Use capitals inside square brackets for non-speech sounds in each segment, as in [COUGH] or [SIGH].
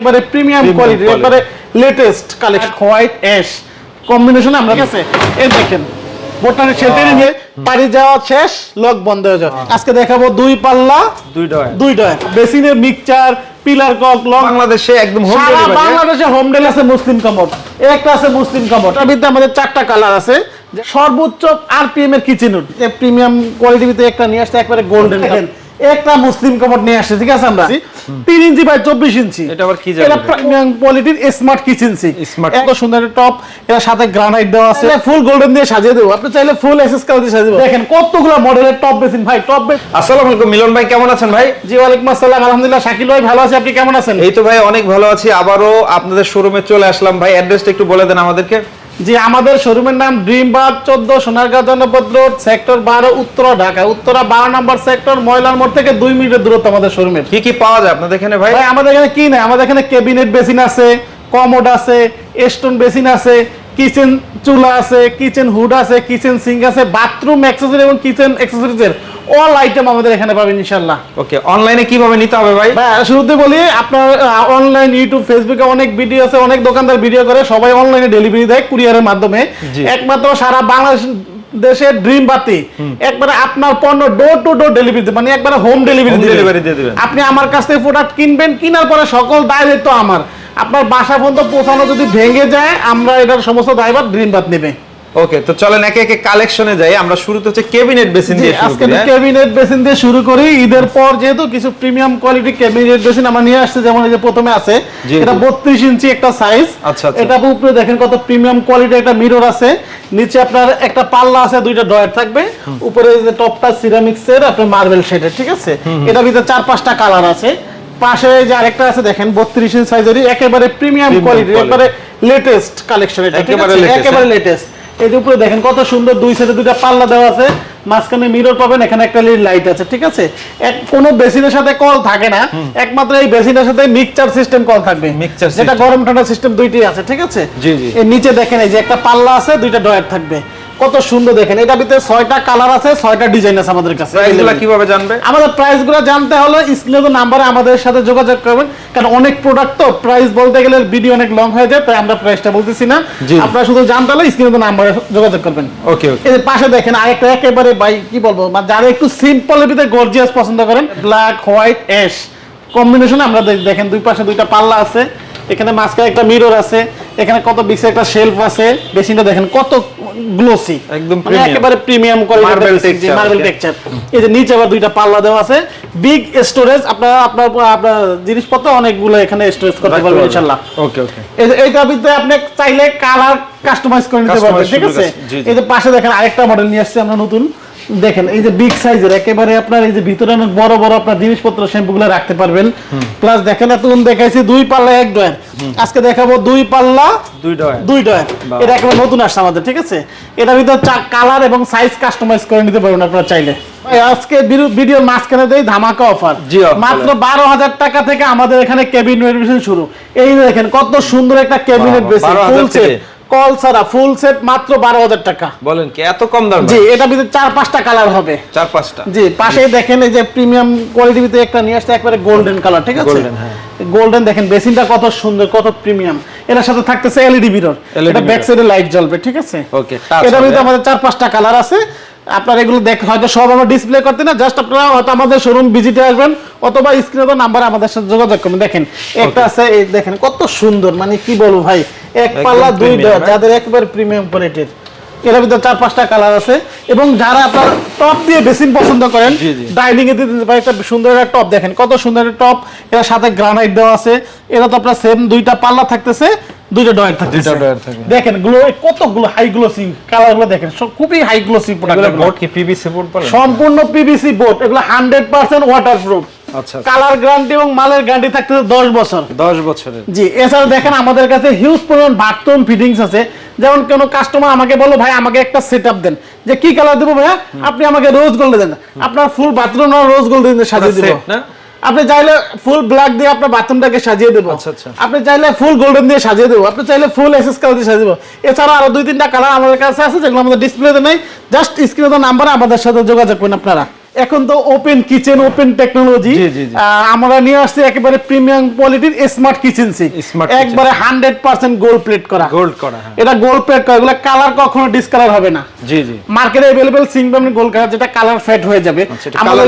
এবারে premium quality. এবারে latest collection white ash কম্বিনেশনে আমরা ঠিক আছে? এই দেখেন বোটানি সেটে নিয়ে পাড়ি যাওয়া শেষ লক বন্ধ হয়ে যাবে আজকে দেখাবো দুই পাল্লা দুইটা দুইটা বেসিনের মিক্সচার পিলার কক লক বাংলাদেশে একদম হোম ডেলিভারি বাংলাদেশে হোম ডেলি আছে মুসলিম কামড়। একটা আছে মুসলিম কামড়। তার ভিতরে আমাদের চারটা কালার আছে। সর্বোচ্চ আরপিএম এর কিচেন প্রিমিয়াম কোয়ালিটির ভিতরে একটা নিয়ে আসছে একবারে গোল্ডেন দেখেন [LAUGHS] একটা মুসলিম কামড় নিয়ে আসছে ঠিক আছে আমরা? তিন ইঞ্চি বাই চব্বিশ ইঞ্চি। এটা আবার কি এটা প্রিমিয়াম কোয়ালিটির স্মার্ট কিচেন সিঙ্ক। এত সুন্দর টপ এর সাথে গ্রানাইট দেওয়া আছে। ফুল গোল্ডেন দিয়ে সাজিয়ে দেবো। আপনি চাইলে ফুল এসএস কালার দিয়ে সাজিয়ে দেখেন কতগুলো মডেলের টপ বেসিন ভাই টপ আসসালামু আলাইকুম মিলন ভাই কেমন আছেন ভাই? জি ওয়ালাইকুম আসসালাম আলহামদুলিল্লাহ শাকিল ভাই ভালো আছে আপনি কেমন আছেন? এই তো ভাই অনেক ভালো আছি। আবারও আপনাদের শোরুমে চলে আসলাম। ভাই অ্যাড্রেসটা একটু বলে দেন আমাদেরকে। জি আমাদের শোরুমের নাম ড্রিম বার চোদ্দ সোনারগাঁ জনপদ রোড সেক্টর বারো উত্তরা ঢাকা। উত্তরা বারো নম্বর সেক্টর ময়লার মোড় থেকে দুই মিনিটের দূরত্ব আমাদের শোরুমের কি কি পাওয়া যায় আপনাদের এখানে ভাই? ভাই আমাদের এখানে কি নাই? আমাদের এখানে কেবিনেট বেসিন আছে কমোড আছে স্টোন বেসিন আছে কিচেন চুলা আছে কিচেন হুড আছে কিচেন সিঙ্ক আছে বাথরুম অ্যাক্সেসরি এবং কিচেন অ্যাক্সেসরিজের অল আইটেম আমাদের এখানে পাবেন ইনশাল্লাহ ওকে অনলাইনে কীভাবে নিতে হবে ভাই? ভাই শুরুতে বলি আপনার অনলাইন ইউটিউব ফেসবুকে অনেক ভিডিও আছে অনেক দোকানদার ভিডিও করে সবাই অনলাইনে ডেলিভারি দেয় কুরিয়ারের মাধ্যমে। একমাত্র সারা বাংলাদেশ দেশের ড্রিম বাতি। একবারে আপনার পণ্য ডোর টু ডোর ডেলিভারি মানে একবারে হোম ডেলিভারি delivery দিয়ে দিবেন। আপনি আমার কাছ থেকে প্রোডাক্ট কিনবেন কেনার পরে সকল দায় দায়িত্ব আমার। আপনার বাসা পর্যন্ত পৌঁছানো যদি ভেঙে যায় আমরা এটার সমস্ত ড্রাইভার ড্রিম বাত নেবে। ওকে তো চলেন একে একে কালেকশনে যাই। আমরা শুরুতে হচ্ছে কেবিনেট বেসিন দিয়ে শুরু আজকে করি হ্যাঁ? ক্যাবিনেট বেসিন দিয়ে শুরু করি। ঈদের পর যেহেতু কিছু প্রিমিয়াম কোয়ালিটি ক্যাবিনেট বেসিন আমরা নিয়ে আসছে যেমন এই যে প্রথমে আছে এটা জি। বত্রিশ ইঞ্চি একটা সাইজ আচ্ছা, আচ্ছা। এটা উপরে দেখেন কত প্রিমিয়াম কোয়ালিটি একটা মিরর আছে। নিচে আপনার একটা পাল্লা আছে দুইটা ডয়ার থাকবে। উপরে যে টপটা সিরামিক্স এর আপনার মার্বেল শেডের ঠিক আছে? এটা ভিতরে চার পাঁচটা কালার আছে। পাশে যে আরেকটা আছে দেখেন বত্রিশ ইঞ্চ সাইজেরই একেবারে প্রিমিয়াম কোয়ালিটি একেবারে লেটেস্ট কালেকশন এটা একেবারে একেবারে হ্যাঁ। লেটেস্ট এই যে উপরে দেখেন কত সুন্দর দুই সাইডে দুইটা পাল্লা দেওয়া আছে। মাঝখানে মিরর পাবেন এখানে একটা লিড লাইট আছে ঠিক আছে? এক কোনো বেসিনের সাথে কল থাকে না। একমাত্র এই বেসিনের সাথে মিক্সচার সিস্টেম কল থাকবে। Mixture যেটা গরম ঠান্ডা সিস্টেম দুইটাই আছে ঠিক আছে? জি, জি। এর নিচে দেখেন এই যে একটা পাল্লা আছে দুইটা ডয়ার থাকবে। কত সুন্দর দেখেন। এটা ভিতরে ছয়টা কালার আছে ছয়টা ডিজাইন আছে আমাদের কাছে। প্রাইসগুলো কীভাবে জানবে? আমাদের প্রাইসগুলো জানতে হলে স্ক্রিনে নাম্বারে আমাদের সাথে যোগাযোগ করবেন। কারণ অনেক প্রোডাক্ট তো প্রাইস বলতে গেলে ভিডিও অনেক লং হয়ে যায় তাই আমরা প্রাইসটা বলতেছি না। আপনারা শুধু জানতে হলে স্ক্রিনে নাম্বারে যোগাযোগ করবেন। ওকে ওকে এই পাশে দেখেন আরেকটা একেবারে ভাই কি বলব মানে যারা একটু সিম্পলের ভিতরে গর্জিয়াস পছন্দ করেন ব্ল্যাক হোয়াইট অ্যাশ কম্বিনেশন আমরা দেখেন দুই পাশে দুইটা পাল্লা আছে এখানে মাঝখানে একটা মিরর আছে। এখানে কত বিক্সে একটা শেলফ আছে বেসিনটা দেখেন কত গ্লোসি একদম মানে একেবারে প্রিমিয়াম কোয়ালিটি মার্বেল টেক্সচার এই যে নিচে আবার দুইটা পাল্লা দেওয়া আছে। বিগ স্টোরেজ আপনার আপনার আপনার জিনিসপত্র অনেকগুলো এখানে স্টোরেজ করতে পারবেন ইনশাআল্লাহ। ওকে ওকে এই ভিতরে আপনি চাইলে কালার কাস্টমাইজ করে নিতে পারবেন ঠিক আছে। এই যে পাশে দেখেন আরেকটা মডেল নিয়ে আসছে আমরা নতুন। দেখেন এই যে বিগ সাইজের একেবারে আপনার এই যে ভিতরে অনেক বড় বড় আপনার জিনিসপত্র শ্যাম্পু গুলো রাখতে পারবেন। প্লাস দেখেন এতক্ষণ দেখাইছি দুই পাল্লা এক ডয়ার আজকে দেখাবো দুই পাল্লা দুইটা দুই ডয়ার এটা একেবারে নতুন আসছে আমাদের ঠিক আছে? এটার ভিতরে কালার এবং সাইজ কাস্টমাইজ করে নিতে পারবেন আপনারা চাইলে। ভাই, আজকে ভিডিওর মাঝখানে দেই ধামাকা অফার মাত্র বারো হাজার টাকা থেকে আমাদের এখানে কেবিন বেসিন শুরু। এই দেখেন কত সুন্দর একটা ক্যাবিনেট বাহ, বেসিন ফুল সেট? কল ছাড়া ফুল সেট মাত্র বারো হাজার টাকা। বলেন কি এত কম দাম? জি এটা ভিতরে চার পাঁচটা কালার হবে। চার পাঁচটা? জি পাশে দেখেন এই যে প্রিমিয়াম কোয়ালিটির ভিতরে একটা নিয়ে আসছে একবারে গোল্ডেন কালার ঠিক আছে? হ্যাঁ। গোল্ডেন দেখেন বেসিনটা কত সুন্দর কত প্রিমিয়াম। এটার সাথে থাকতেছে এলইডি মিরর এটা ব্যাক সাইডে লাইট জ্বলবে ঠিক আছে? ওকে এটা এটার ভিতরে আমাদের চার পাঁচটা কালার আছে। আপনারা এগুলো দেখ হয়তো সব আমরা ডিসপ্লে করতে না জাস্ট আপনারা হয়তো আমাদের শোরুম ভিজিটে আসবেন অথবা স্ক্রিনে তো নাম্বার আমাদের সাথে যোগাযোগ করবেন। দেখেন একটা আছে এই দেখেন কত সুন্দর মানে কি বলব ভাই এক পাল্লা দুই হ্যাঁ? যাদের একবার প্রিমিয়াম কোয়ালিটির এর ভিতরে চার পাঁচটা কালার আছে। এবং যারা আপনার টপ দিয়ে বেসিন পছন্দ করেন। ডাইনিং এ দিতে পারে একটা সুন্দর একটা টপ দেখেন কত সুন্দর একটা টপ এর সাথে গ্রানাইট দেওয়া আছে। এটা তো আপনার সেম দুইটা পাল্লা থাকতেছে দুইটা ডয়ার থাকতেছে। দুইটা ডয়ার থাকবে। দেখেনগুলো কতগুলো হাই গ্লোসি কালারগুলো দেখেন সব খুবই হাই গ্লোসি প্রোডাক্ট বোর্ড কি পিভিসি বোর্ড বলেন? সম্পূর্ণ পিভিসি বোর্ড এগুলো হান্ড্রেড পার্সেন্ট ওয়াটারপ্রুফ আচ্ছা কালার গ্যারান্টি এবং মালের গ্যারান্টি থাকতেছে দশ বছর। 10 বছরের। জি এছাড়া দেখেন আমাদের কাছে হিউজ পরিমাণ বাথরুম ফিটিংস আছে। যেমন কোনো কাস্টমার আমাকে বলল ভাই আমাকে একটা সেট দেন। যে কি কালার দেবো ভাইয়া? আপনি আমাকে রোজ গোল্ড দেন। আপনার ফুল বাথরুম রোজ গোল্ড দিয়ে সাজিয়ে দেবো। আপনি চাইলে ফুল ব্ল্যাক দিয়ে আপনার বাথরুমটাকে সাজিয়ে দেবো। আচ্ছা, আচ্ছা। আপনি চাইলে ফুল গোল্ডেন দিয়ে সাজিয়ে দেবো। আপনি চাইলে ফুল এসএস কালার দিয়ে সাজিয়ে দেবো। এছাড়া আরও দুই তিনটা কালার আমাদের কাছে আছে যেগুলো আমাদের ডিসপ্লেতে নেই। জাস্ট স্ক্রিনে নাম্বারে আমাদের সাথে যোগাযোগ করুন আপনারা। এখন তো ওপেন কিচেন ওপেন টেকনোলজি আমরা নিয়ে আসছি একেবারে প্রিমিয়াম কোয়ালিটির স্মার্ট কিচেন সিক একবারে হান্ড্রেড পার্সেন্ট গোল্ড প্লেট করা। গোল্ড করা এটা গোল্ড প্লেট করা এগুলো কালার কখনো ডিসকালার হবে না। জি জি। মার্কেটে অ্যাভেলেবেল সিঙ্গম গোল্ড কালার যেটা কালার ফেড হয়ে যাবে। আমাদের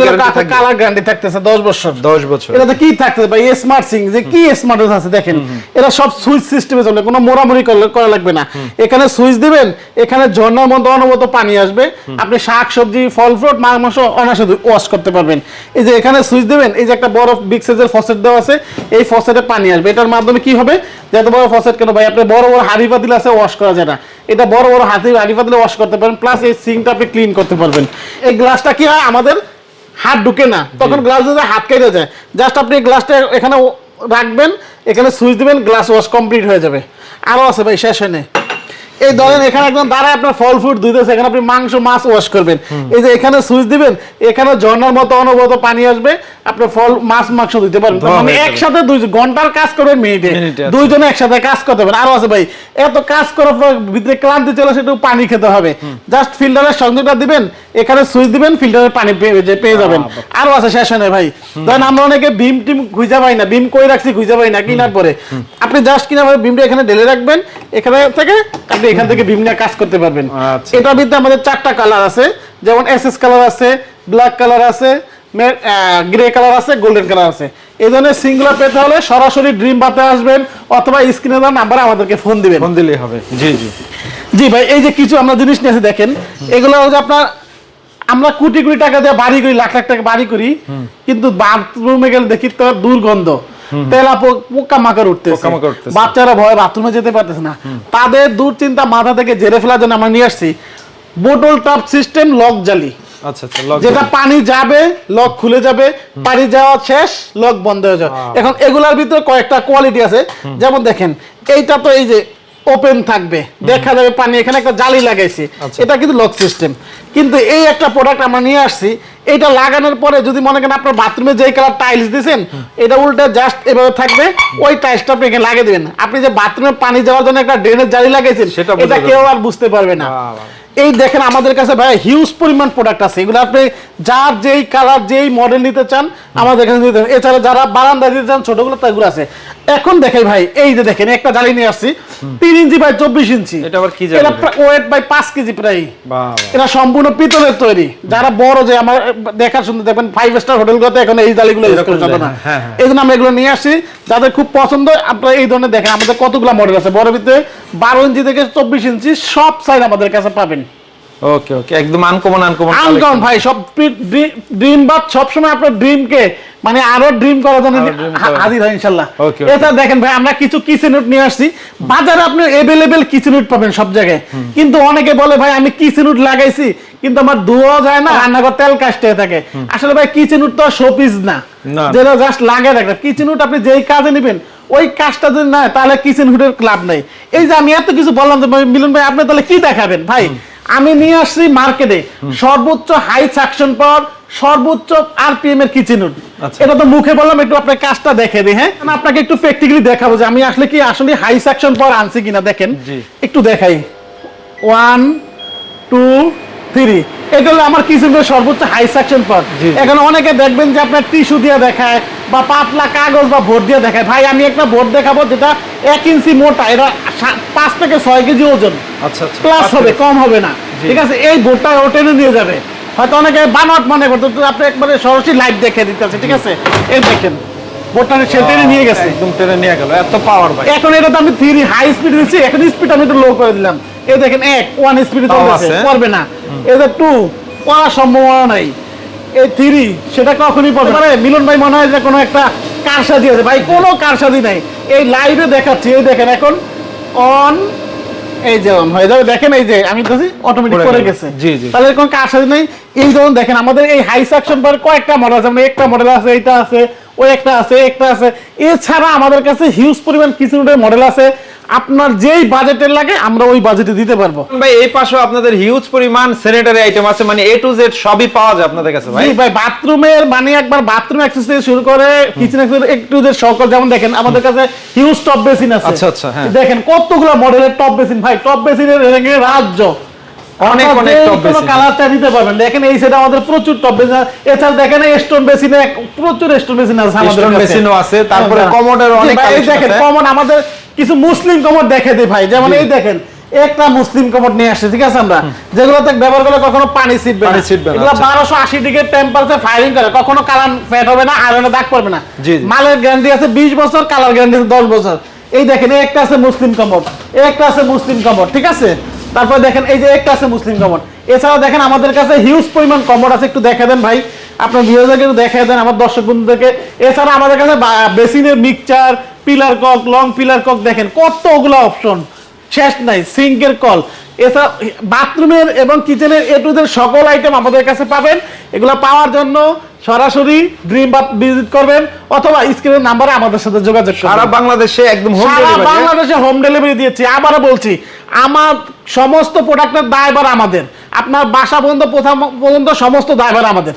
কালার গ্যারান্টি থাকতেছে 10 বছর। 10 বছর। এটা তো কি থাকতেছে ভাই? স্মার্ট সিং যে কি স্মার্ট আছে দেখেন। এটা সব সুইচ সিস্টেমে চলে কোনো মোড়ামুড়ি করা লাগবে না। এখানে সুইচ দিবেন এখানে ঝর্ণার মতো অনবত পানি আসবে। আপনি শাক সবজি ফল ফ্রুট মাংস মাংস অনায়াসে ওয়াশ করতে পারবেন। এই যে এখানে সুইচ দেবেন এই যে একটা বড় বিগ সাইজের ফসেট দেওয়া আছে এই ফসেটে পানি আসবে। এটার মাধ্যমে কি হবে? যে এত বড় ফসেট কেন ভাই আপনি বড় বড় হাড়ি পাতিল আছে ওয়াশ করা যায় না। এটা বড় বড় হাতি হাড়ি পাতিলে ওয়াশ করতে পারবেন প্লাস এই সিঙ্কটা আপনি ক্লিন করতে পারবেন। এই গ্লাসটা কি হয়? আমাদের হাত ঢুকে না। তখন গ্লাস যদি হাত কেটে যায়। জাস্ট আপনি এই গ্লাসটা এখানে রাখবেন এখানে সুইচ দেবেন গ্লাস ওয়াশ কমপ্লিট হয়ে যাবে। আরও আছে ভাই শেষ হয়। এই ধরেন এখানে একদম দাঁড়ায় আপনার ফল ফ্রুট ধুইতেছে এখানে আপনি মাংস মাছ ওয়াশ করবেন। এই যে এখানে সুইচ দিবেন এখানে ঝর্ণার মতো অনবরত পানি আসবে আপনি ফল মাছ মাংস দিতে পারবেন। মানে একসাথে দুই ঘণ্টার কাজ করবেন মিনিটে। আচ্ছা। দুইজনে একসাথে কাজ করতে পারেন আরও আছে ভাই এত কাজ করার পর ভিতরে ক্লান্তি চলে সেটু পানি খেতে হবে। জাস্ট ফিল্টারের সংযোগটা দিবেন এখানে সুইচ দিবেন ফিল্টারের পানি পেয়ে পেয়ে যাবেন। আরও আছে শেষ হয় না ভাই ধরেন আমরা অনেকে বিম টিম খুঁজে পাই না বিম কই রাখছি খুঁজে পাই না কিনার পরে। আপনি জাস্ট কিনা বিমটা এখানে ঢেলে রাখবেন এখানে থেকে আপনি এখান থেকে বিম নিয়ে কাজ করতে পারবেন। আচ্ছা। এটার ভিতরে আমাদের চারটা কালার আছে যেমন এসএস কালার আছে ব্ল্যাক কালার আছে গ্রে কালার আছে গোল্ডেন কালার আছে। এই ধরনের সিঙ্গুলার পেতে হলে সরাসরি ড্রিম বাতে আসবেন অথবা স্ক্রিনে দেওয়া নাম্বারে আমাদেরকে ফোন দিবেন। ফোন দিলেই হবে। জি জি। জি ভাই এই যে কিছু আমরা জিনিস নিয়ে এসে দেখেন এগুলো হচ্ছে আপনার আমরা কোটি কোটি টাকা দিয়ে বাড়ি করি লাখ লাখ টাকা বাড়ি করি কিন্তু বাথরুমে গেলে দেখি তো দুর্গন্ধ। তেলা পোকা মাকড় উঠতেছে। বাচ্চারা ভয় বাথরুমে যেতে পারতেছে না। তাদের দুশ্চিন্তা মাথা থেকে জেরে ফেলার জন্য আমরা নিয়ে আসছি বোটল টপ সিস্টেম লক জালি। আচ্ছা আচ্ছা যেটা পানি যাবে লক খুলে যাবে পানি যাওয়া শেষ লক বন্ধ হয়ে যাবে। এখন এগুলার ভিতরে কয়েকটা কোয়ালিটি আছে। যেমন দেখেন এইটা তো এই যে ওপেন থাকবে। দেখা যাবে পানি এখানে একটা জালি লাগাইছি। আচ্ছা। এটা কিন্তু লক সিস্টেম কিন্তু এই একটা প্রোডাক্ট আমরা নিয়ে আসছি এটা লাগানোর পরে যদি মনে করেন আপনার বাথরুমে যেই কালার টাইলস দিচ্ছেন এটা উল্টে জাস্ট এভাবে থাকবে ওই টাইলসটা আপনি এখানে লাগিয়ে দেবেন। আপনি যে বাথরুমে পানি যাওয়ার জন্য একটা ড্রেনের জালি লাগিয়েছেন সেটা এটা কেউ আর বুঝতে পারবে না। এই দেখেন আমাদের কাছে ভাই হিউজ পরিমাণ প্রোডাক্ট আছে। এগুলো আপনি যার যেই কালার যেই মডেল নিতে চান আমাদের কাছে নিতে এছাড়া যারা বারান্দা দিতে চান ছোটগুলো তো এগুলো আছে। এখন দেখাই ভাই এই যে দেখেন একটা জালি নিয়ে আসছি। তিন ইঞ্চি বাই চব্বিশ ইঞ্চি। এটা আবার কি এটা ওয়েট বাই পাঁচ কেজি প্রায়। এটা সম্পূর্ণ পিতলের তৈরি। যারা বড় যে আমার দেখার শুনতে দেখবেন ফাইভ স্টার হোটেলগুলোতে এখন এই জালিগুলো ইউজ করে যাবে না। হ্যাঁ, হ্যাঁ। এই জন্য আমরা এগুলো নিয়ে আসি যাদের খুব পছন্দ আপনারা এই ধরনের দেখেন আমাদের কতগুলো মডেল আছে। বড় ভিতরে বারো ইঞ্চি থেকে চব্বিশ ইঞ্চি সব সাইজ আমাদের কাছে পাবেন। ওকে ওকে একদম আনকমন আনকমন ভাই সব ড্রিম বাদ সবসময় আপনার ড্রিমকে মানে আরও ড্রিম করার জন্য। হাজির হয় ইনশাল্লাহ. এটা দেখেন ভাই আমরা কিছু কিচেন উড নিয়ে আসছি। বাজারে আপনি এভেলেবেল কিচেন উড পাবেন সব জায়গায়। কিন্তু অনেকে বলে ভাই আমি কিচেন উড লাগাইছি কিন্তু আমার ধোয়া যায় না রান্নাঘর তেল কাশতে থাকে। আসলে ভাই কিচেন উড তো শোপিস না। যেটা জাস্ট লাগে রাখবে কিচেন উড আপনি যেই কাজে নেবেন ওই কাজটা যদি না তাহলে কিচেন হুডের ক্লাব নাই। এই যে আমি এত কিছু বললাম মিলন ভাই আপনি তাহলে কি দেখাবেন? ভাই আমি নিয়ে আসছি মার্কেটে। সর্বোচ্চ হাই সাকশন পাওয়ার সর্বোচ্চ আরপিএম এর কিচেন আচ্ছা। এটা তো মুখে বললাম একটু আপনার কাজটা দেখে দিই হ্যাঁ? আমি আপনাকে একটু প্র্যাকটিক্যালি দেখাবো যে আমি আসলে কি আসলে হাই সাকশন পাওয়ার আনছি কিনা দেখেন। একটু দেখাই। One two three. এটা হলো আমার কিচেনের সর্বোচ্চ হাই সাকশন জি। এখন অনেকে দেখবেন যে আপনার টিস্যু দিয়ে দেখায় বা পাতলা কাগজ বা ভোট দিয়ে দেখায়। ভাই আমি একটা ভোট দেখাবো যেটা এক ইঞ্চি মোটা এটা পাঁচ থেকে ছয় কেজি ওজন। আচ্ছা আচ্ছা। প্লাস হবে কম হবে না। ঠিক আছে? এই ভোটটা ও টেনে নিয়ে যাবে। হয়তো অনেকে বানট মনে করতো আপনি একবারে সরাসরি লাইভ দেখে দিতেছে ঠিক আছে? এই দেখেন টেনে নিয়ে গেছে। একদম টেনে নিয়ে গেল এত পাওয়ার ভাই। এখন এটা তো আমি থ্রি হাই স্পিড দিচ্ছি এখন স্পিড আমি একটু লো করে দিলাম। এই দেখেন এক ওয়ান স্পিড চলতেছে আছে। না। এটা টু সম্ভাবনা নাই। এই থ্রি সেটা কখনই পাবে পারে মিলন ভাই মনে হয় যে কোনো একটা কারসাদি আছে? ভাই কোনো কারসাদি নাই। এই লাইভে দেখাচ্ছি এই দেখেন এখন অন এই যে on হয়ে যাবে দেখেন এই যে আমি বলছি অটোমেটিক করে গেছে। জি, জি। তাহলে কোনো কারসাদি নেই? এই যেমন দেখেন আমাদের এই হাই সাকশন পার কয়েকটা মডেল আছে মানে একটা মডেল আছে এইটা আছে ওই একটা আছে একটা আছে। এছাড়া আমাদের কাছে হিউজ পরিমাণ কিছু মডেল আছে। আপনার যেই বাজেটের লাগে আমরা ওই বাজেটে দিতে পারব। ভাই এই পাশেও আপনাদের হিউজ পরিমাণ স্যানিটারি আইটেম আছে মানে এ টু জেড সবই পাওয়া যায় আপনাদের কাছে ভাই। ভাই বাথরুমের মানে একবার বাথরুম অ্যাক্সেস থেকে শুরু করে কিচেন অ্যাক্সেস একটু যে সকল যেমন দেখেন আমাদের কাছে হিউজ টপ বেসিন আছে। আচ্ছা, আচ্ছা, হ্যাঁ। দেখেন কতগুলো মডেলের টপ বেসিন ভাই টপ বেসিনের রেঞ্জে রাজ্য। অনেক অনেক টপ বেসিন কালারটা নিতে পারবেন। দেখেন এই সেটা আমাদের প্রচুর টপ বেসিন এছাড়া দেখেন স্টোন বেসিনে প্রচুর স্টোন বেসিন আছে আমাদের Stone কাছে। basin ও আছে, তারপরে হ্যাঁ, commode এর অনেক ভাই, এই দেখেন কমন আমাদের কিছু মুসলিম কমোড দেখে দিই ভাই যেমন এই দেখেন একটা মুসলিম কমোড নিয়ে আসছে ঠিক আছে আমরা? যেগুলোতে ব্যবহার করলে কখনো পানি ছিটবে না। ছিটবে না, এগুলো আচ্ছা। বারোশো আশি ডিগ্রি টেম্পারেচার ফায়ারিং করে কখনো কালার ফেট হবে না আয়রনে দাগ পড়বে না। মালের গ্যারান্টি আছে বিশ বছর কালার গ্যারান্টি আছে দশ বছর। এই দেখেন একটা আছে মুসলিম এই একটা আছে মুসলিম কমোড ঠিক আছে? তারপর দেখেন এই যে একটা আছে মুসলিম কমোড এছাড়াও দেখেন আমাদের কাছে হিউজ পরিমাণ কমোড আছে একটু দেখে দেন ভাই। আপনার ভিউয়ারদেরকে একটু দেখে দেন আমার দর্শক বন্ধুদেরকে। এছাড়া আমাদের কাছে বেসিনের mixture pillar cock long pillar cock দেখেন কত ওগুলো অপশন শেষ নাই সিঙ্কের কল এছাড়া বাথরুমের এবং কিচেনের এ টু জেড সকল আইটেম আমাদের কাছে পাবেন। এগুলো পাওয়ার জন্য সরাসরি ড্রিম বাথ ভিজিট করবেন অথবা স্ক্রিনের নাম্বারে আমাদের সাথে যোগাযোগ সারা বাংলাদেশে একদম হোম সারা ডেলিভারি বাংলাদেশে হোম ডেলিভারি দিয়েছি। আবারও বলছি আমার সমস্ত প্রোডাক্টের দায়ভার আমাদের। আপনার বাসা পর্যন্ত প্রথম পর্যন্ত সমস্ত দায়ভার আমাদের।